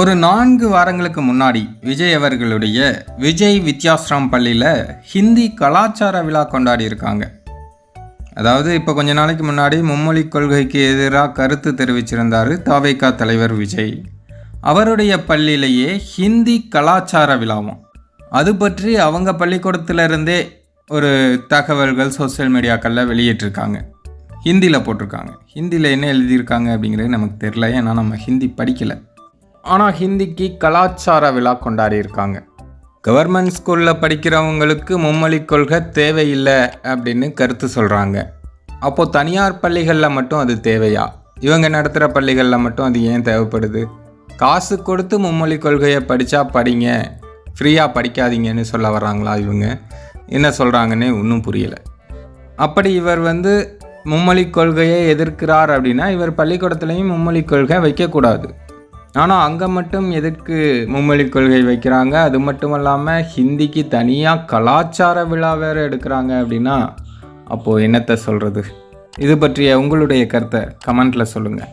ஒரு நான்கு வாரங்களுக்கு முன்னாடி விஜய் அவர்களுடைய விஜய் வித்யாஸ்ராம் பள்ளியில் ஹிந்தி கலாச்சார விழா கொண்டாடி இருக்காங்க. அதாவது இப்போ கொஞ்ச நாளைக்கு முன்னாடி மும்மொழி கொள்கைக்கு எதிராக கருத்து தெரிவிச்சிருந்தார் தாவேகா தலைவர் விஜய். அவருடைய பள்ளியிலேயே ஹிந்தி கலாச்சார விழாவும். அது பற்றி அவங்க பள்ளிக்கூடத்திலிருந்தே ஒரு தகவல்கள் சோஷியல் மீடியாக்களில் வெளியிட்டிருக்காங்க. ஹிந்தியில் போட்டிருக்காங்க. ஹிந்தியில் என்ன எழுதியிருக்காங்க அப்படிங்கிறது நமக்கு தெரில ஏன்னா நம்ம ஹிந்தி படிக்கலை. ஆனால் ஹிந்திக்கு கலாச்சார விழா கொண்டாடி இருக்காங்க கவர்மெண்ட் ஸ்கூலில் படிக்கிறவங்களுக்கு மும்மொழி கொள்கை தேவையில்லை அப்படின்னு கருத்து சொல்கிறாங்க அப்போது தனியார் பள்ளிகளில் மட்டும் அது தேவையா? இவங்க நடத்துகிற பள்ளிகளில் மட்டும் அது ஏன் தேவைப்படுது? காசு கொடுத்து மும்மொழி கொள்கையை படித்தா படிங்க. ஃப்ரீயாக படிக்காதீங்கன்னு சொல்ல வர்றாங்களா இவங்க? என்ன சொல்கிறாங்கன்னே ஒன்றும் புரியலை. அப்படி இவர் வந்து மும்மொழி கொள்கையை எதிர்க்கிறார் அப்படின்னா இவர் பள்ளிக்கூடத்துலேயும் மும்மொழி கொள்கை வைக்கக்கூடாது. ஆனால் அங்கே மட்டும் எதுக்கு மும்மொழி கொள்கை வைக்கிறாங்க? அது மட்டும் இல்லாமல் ஹிந்திக்கு தனியாக கலாச்சார விழா வேறு எடுக்கிறாங்க அப்படின்னா அப்போது என்னத்தை சொல்கிறது இது பற்றிய உங்களுடைய கருத்தை கமெண்ட்டில் சொல்லுங்கள்